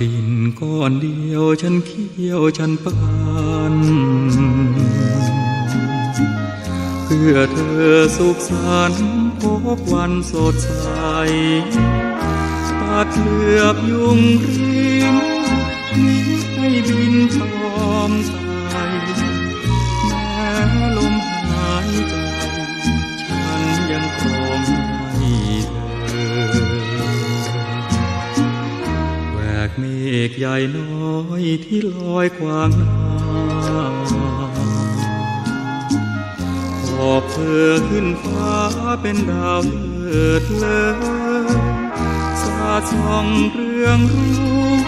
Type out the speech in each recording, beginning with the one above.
ตินก้อนเดียวฉันเคี้ยวฉันปานเพื่อเธอสุขสันต์พบวันสดใสปัดเหลือบยุงรี หญ่น้อยที่ลอยขวางหน้าขอบเธอขึ้นฟ้าเป็นดาวเลิศเลอสาดส่องเรืองรุ่ง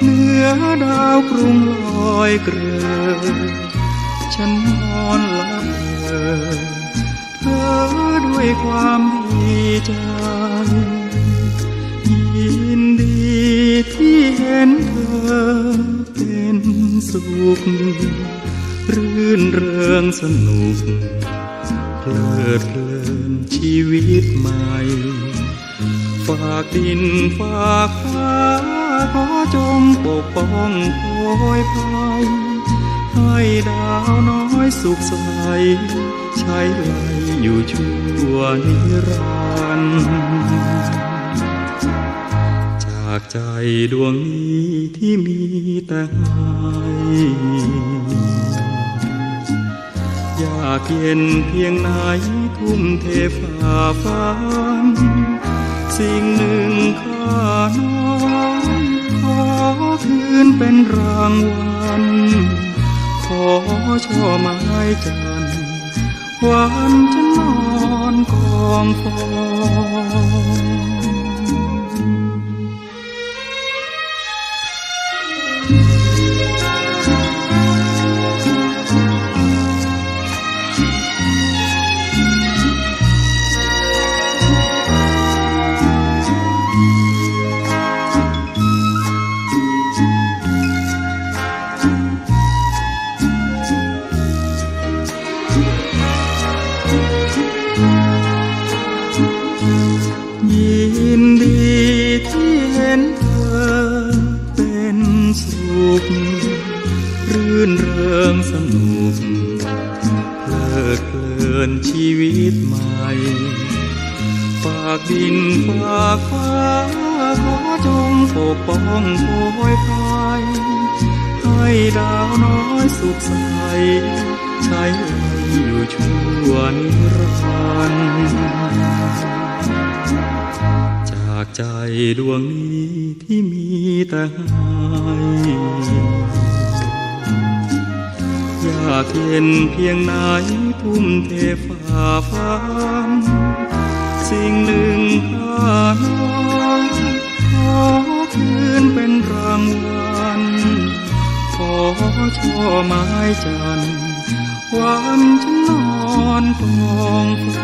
เหนือดาวกรุงลอยเกลือฉันนอนหลับเธอเธอด้วยความดีใจ ห็นเธอเป็นสุข รื่นเริงสนุกเพลิดเพลินชีวิตใหม่ ฝากดินฝากฟ้าขอจงปกป้องโปรยภัยให้ดาวน้อยสุขใส ใช้ไหลอยู่ชั่วนิรันดร์ากใจดวงนี้ที่มีแต่ให้อยากเย็นเพียงไหนทุ่มเทฝ่าฟันสิ่งหนึ่งข้าน้อยขอคืนเป็นรางวัล ขอช่อไม้จันทร์วันจะนอนกองฟอง สนุกเพลิดเพลินชีวิตใหม่ฝากดินฝากฟ้าขอจงปกป้องโปรยภัยให้ดาวน้อยสุขใสใช้ไหลอยู่ชั่วนิรันดร์จากใจดวงนี้ที่มีแต่ให้ อยากเห็นเพียงไหนทุ่มเทฝ่าฟันสิ่งหนึ่งข้าน้อยขอคืนเป็นรางวัลขอช่อไม้จันทร์วันจะนนอนกองฟ